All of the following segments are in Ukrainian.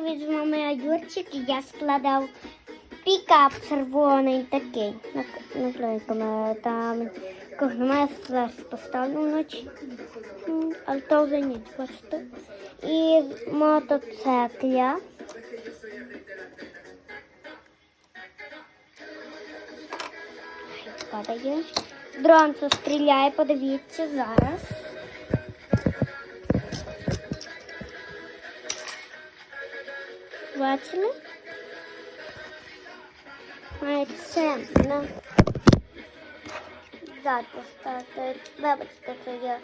Від мами і я складав пікап червоний такий. Нак- Наклейками там кого немає поставлю вночі. Але то вже ніч, бачите. І мотоцикля. Падає. Дрон це стріляє, подивіться зараз. Бачили? Це на зад. Вибачте, це я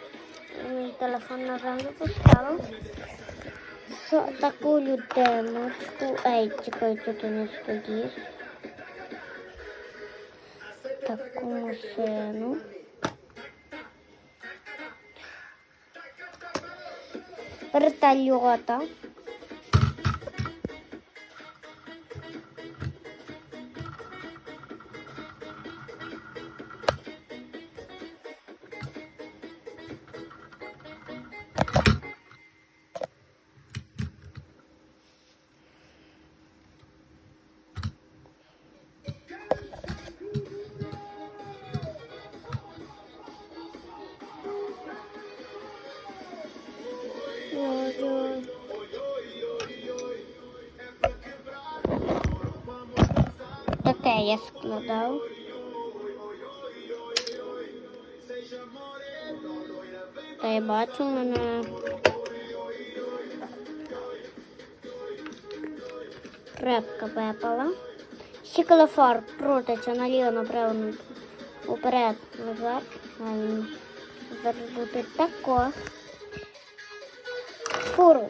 мій телефон поставив. Що таку людину? Ей, чекай, що ти не стоїш. Таку машину. Вертольота. Я складав. Та я бачу мене. Репка випала. Стеклофар крутиться наліво направо уперед назад. Зараз бути тако. Фуру.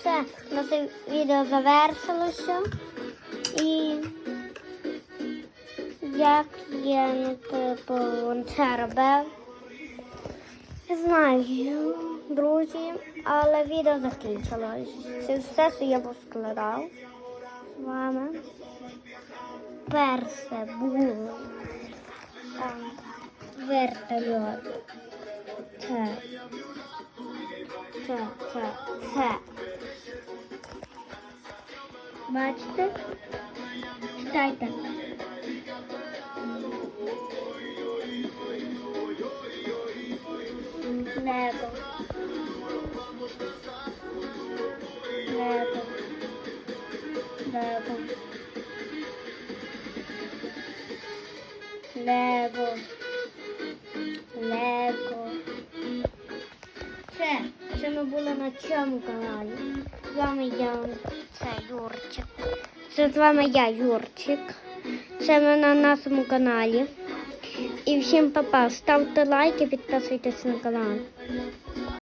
Все. Наше відео завершилося. І як я ну, типу це робив. Не знаю, друзі, але відео закінчилось. Це все, що я поскладав з вами. Перше було вертольот. Це. Це, це, це. Бачите? Читайте. Лего. Лего. Лего. Лего. Лего. Це ми були на цьому каналі. З вами я, це Юрчик. Це з вами я, Юрчик. Це ми на нашому каналі. І всім па-па. Ставте лайки, підписуйтесь на канал.